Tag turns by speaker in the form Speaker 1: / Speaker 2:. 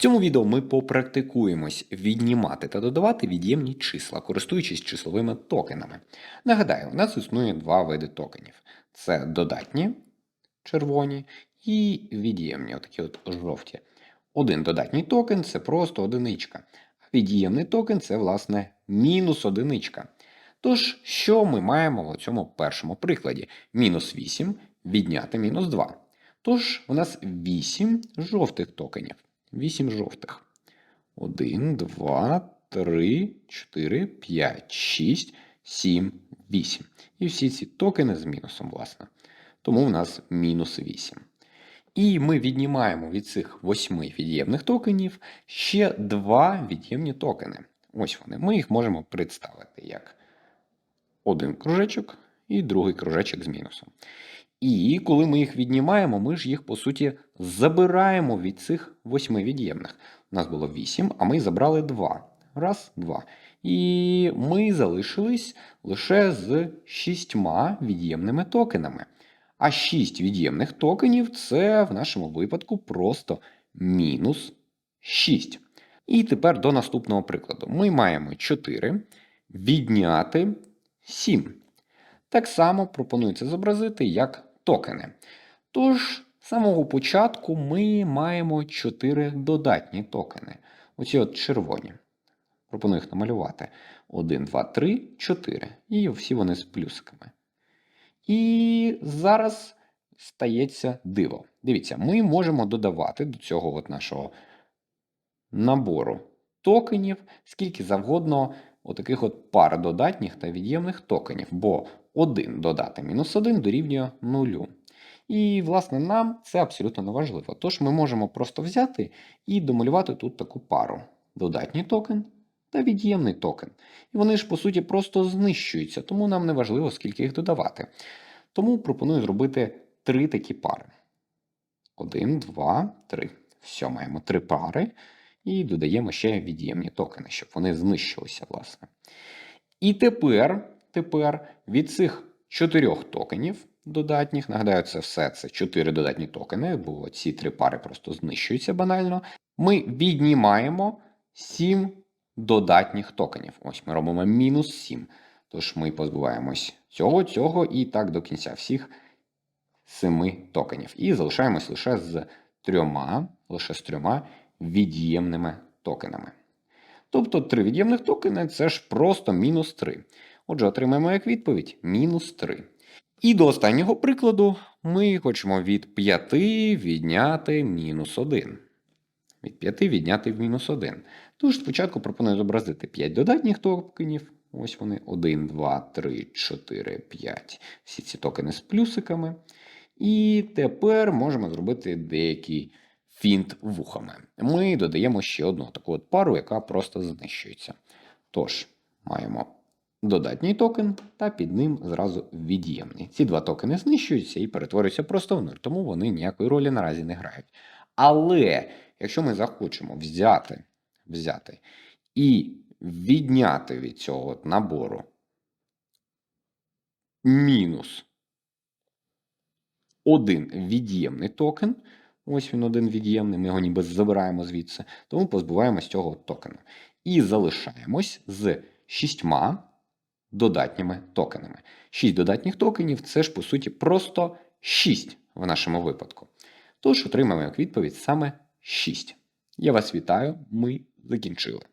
Speaker 1: цьому відео ми попрактикуємось віднімати та додавати від'ємні числа, користуючись числовими токенами. Нагадаю, у нас існує два види токенів: це додатні червоні і від'ємні, отакі от жовті. Один додатній токен це просто одиничка, а від'ємний токен це, власне, мінус одиничка. Тож, що ми маємо в цьому першому прикладі? Мінус 8 відняти мінус 2. Тож, у нас 8 жовтих токенів. 8 жовтих. 1, 2, 3, 4, 5, 6, 7, 8. І всі ці токени з мінусом, власне. Тому в нас мінус 8. І ми віднімаємо від цих 8 від'ємних токенів ще два від'ємні токени. Ось вони. Ми їх можемо представити як один кружечок і другий кружечок з мінусом. І коли ми їх віднімаємо, ми ж їх, по суті, забираємо від цих восьми від'ємних. У нас було 8, а ми забрали 2. Раз, два. І ми залишились лише з шістьма від'ємними токенами. А 6 від'ємних токенів це в нашому випадку просто мінус 6. І тепер до наступного прикладу. Ми маємо 4 відняти 7. Так само пропонується зобразити як токени. Тож, з самого початку ми маємо 4 додатні токени. Оці от червоні. Пропоную їх намалювати. 1, 2, 3, 4. І всі вони з плюсиками. І зараз стається диво. Дивіться, ми можемо додавати до цього от нашого набору токенів, скільки завгодно отаких от пар додатніх та від'ємних токенів, бо 1 додати мінус 1 дорівнює 0. І, власне, нам це абсолютно не важливо. Тож ми можемо просто взяти і домалювати тут таку пару: додатній токен та від'ємний токен. І вони ж, по суті, просто знищуються, тому нам не важливо, скільки їх додавати. Тому пропоную зробити три такі пари. Один, два, три. Все, маємо три пари. І додаємо ще від'ємні токени, щоб вони знищилися, власне. І тепер, тепер від цих чотирьох токенів додатніх, нагадаю, це все це чотири додатні токени, бо ці три пари просто знищуються банально. Ми віднімаємо 7 додатніх токенів. Ось ми робимо мінус 7. Тож ми позбуваємось цього, цього і так до кінця всіх семи токенів. І залишаємось лише з трьома, лише з трьома від'ємними токенами. Тобто три від'ємних токени це ж просто мінус 3. Отже, отримаємо як відповідь мінус 3. І до останнього прикладу ми хочемо від 5 відняти мінус 1. Від 5 відняти в мінус 1. Тож спочатку пропоную зобразити 5 додатніх токенів. Ось вони 1, 2, 3, 4, 5. Всі ці токени з плюсиками. І тепер можемо зробити деякий фінт вухами. Ми додаємо ще одну таку от пару, яка просто знищується. Тож, маємо додатній токен, та під ним зразу від'ємний. Ці два токени знищуються і перетворюються просто в нуль, тому вони ніякої ролі наразі не грають. Але якщо ми захочемо взяти, взяти і відняти від цього от набору мінус один від'ємний токен, ось він один від'ємний, ми його ніби забираємо звідси, тому позбуваємось цього токена. І залишаємось з шістьма додатніми токенами. 6 додатніх токенів це ж, по суті, просто 6 в нашому випадку. Тож отримаємо як відповідь саме 6. Я вас вітаю, ми закінчили.